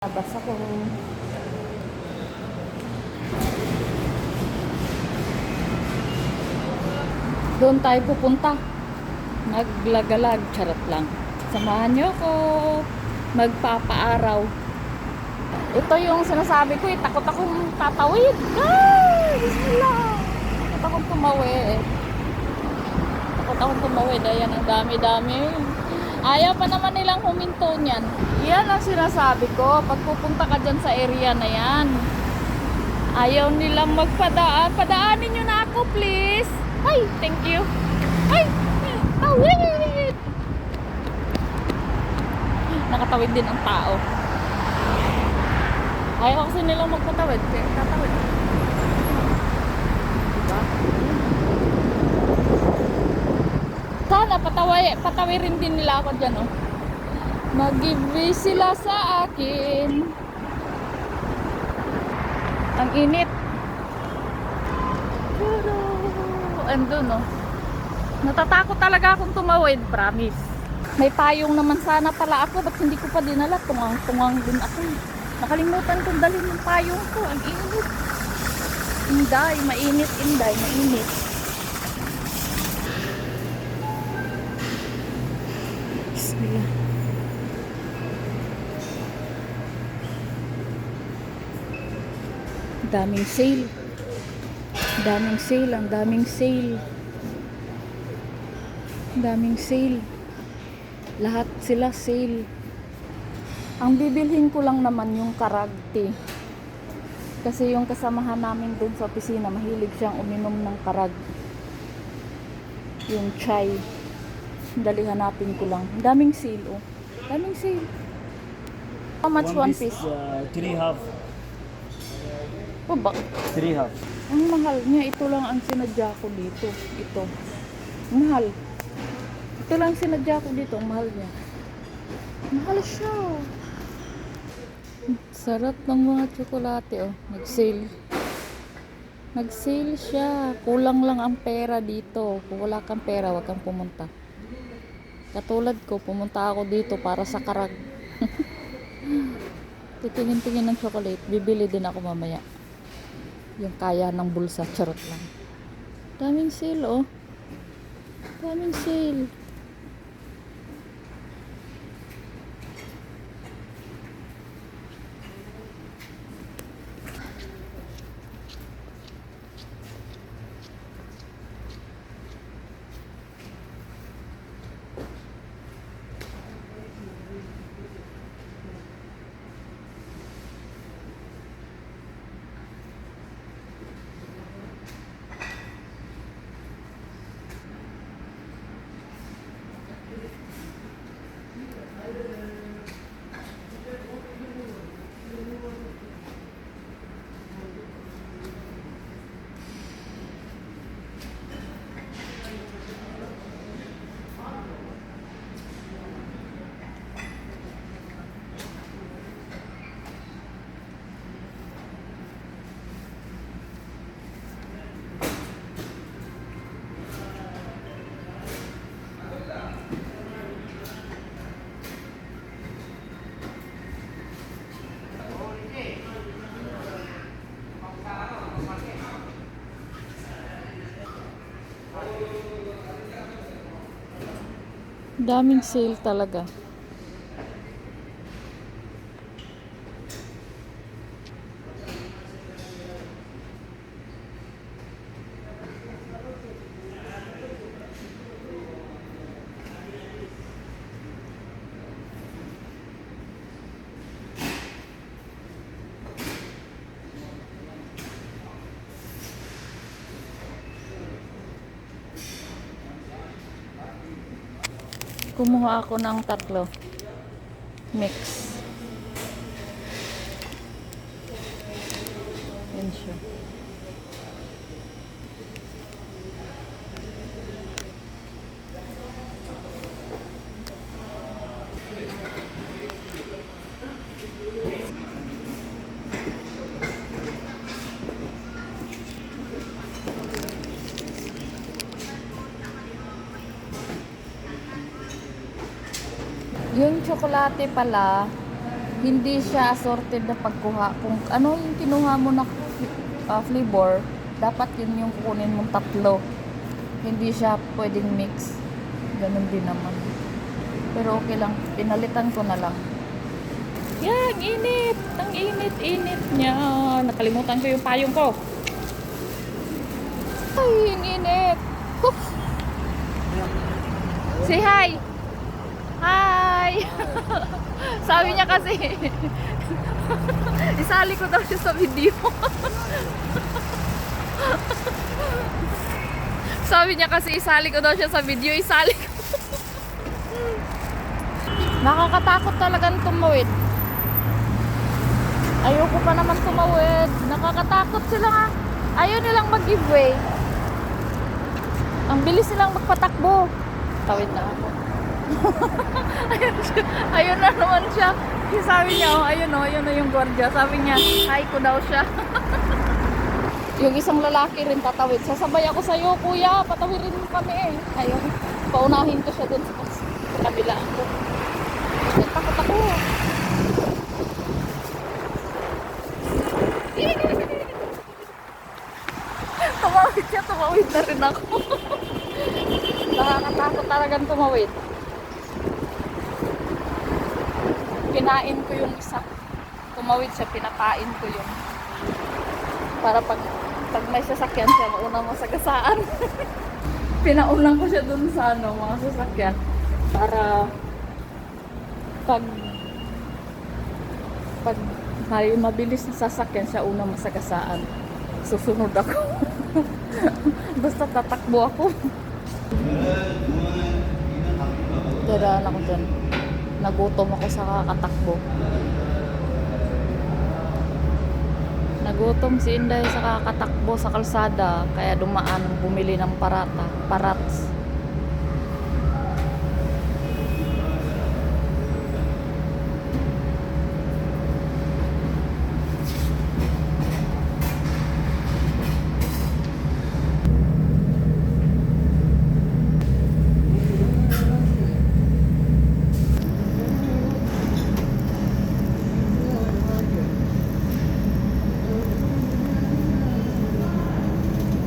Labas ako. Doon tayo pupunta. Naglagalag. Charot lang. Samahan niyo ako. Magpapaaraw. Ito yung sinasabi ko eh. Takot akong tatawid. Ay! Bismillah! Takot akong tumawid. Takot akong tumawid. Ayan, ang dami-dami. Ayaw pa naman nilang huminto niyan. Yan ang sinasabi ko. Pag pupunta ka dyan sa area na yan. Ayaw nilang magpadaan. Padaanin nyo na ako, please. Ay, thank you. Ay, tawid! Nakatawid din ang tao. Ayaw kasi nilang magpatawid. Kaya tatawid. Sana pataway, patawirin din nila ako dyan, oh. Mag-give sila sa akin. Ang init. Pero, andun, oh. Natatakot talaga akong tumawid, promise. May payong naman sana pala ako, ba't hindi ko pa dinala? Tungang-tungang din ako. Nakalimutan kong dalhin yung payong ko. Ang init. Inday, mainit, inday, mainit. Bismillah. Daming sale. Daming sale, ang daming sale. Daming sale. Lahat sila sale. Ang bibilhin ko lang naman yung karagti. Kasi yung kasamahan namin dun sa opisina, mahilig siyang uminom ng karag. Yung chai. Dali hanapin ko lang. Daming sale, oh. Daming sale. How much one piece? Uh, three half. Oh, bak Three half. ang mahal niya. Ito lang ang sinadya ko dito. Ito. Mahal. Ito lang sinadya ko dito. Ang mahal niya. Mahal siya. Sarap ng mga tsokolate, oh. Nag-sale. Nag-sale siya. Kulang lang ang pera dito. Kung wala kang pera, wag kang pumunta. Katulad ko, pumunta ako dito para sa karag. Titingin-tingin ng chocolate. Bibili din ako mamaya. Yung kaya ng bulsa. Charot lang. Daming sale, oh. Daming sale. Daming sale talaga. Kumuha ako ng tatlo. Mix. Yan siya. Yung tsokolate pala, hindi siya assorted na pagkuha. Kung ano yung kinuha mo na uh, flavor, dapat yun yung kukunin mong tatlo. Hindi siya pwedeng mix. Ganun din naman. Pero okay lang. Pinalitan ko na lang. Yan, init. Ang init-init niya. Nakalimutan ko yung payong ko. Ay, ang init. Huh. Say hi. Hi. Sabi niya kasi, isali ko daw siya sa video. Sabi niya kasi isali ko daw siya sa video, isali ko. Nakakatakot talagang tumawid. Ayoko pa naman tumawid. Nakakatakot sila nga. Ayaw nilang mag-giveaway. Ang bilis nilang magpatakbo. Tawid na ako. ayun, na naman siya. Yung Sabi niya, oh, ayun oh, ayun na yung gwardiya. Sabi niya, hi ko daw siya. yung isang lalaki rin tatawid. Sasabay ako sa'yo, kuya. Patawirin mo kami eh. Ayun. Paunahin ko siya dun sa, sa kabila. Ay, takot ako. tumawid siya, tumawid na rin ako. Nakakatakot talagang tumawid. Pinain ko yung isa. Tumawid siya, pinapain ko yung para pag pag may sasakyan siya, mauna mo sa gasaan. Pinaunan ko siya dun sa ano, mga sasakyan para pag pag may mabilis na sasakyan siya una masagasaan. Susunod ako. Basta tatakbo ako. Dadaan ako dyan. Nagutom ako sa kakatakbo. Nagutom si Inday sa kakatakbo sa kalsada. Kaya dumaan bumili ng parata. Parats.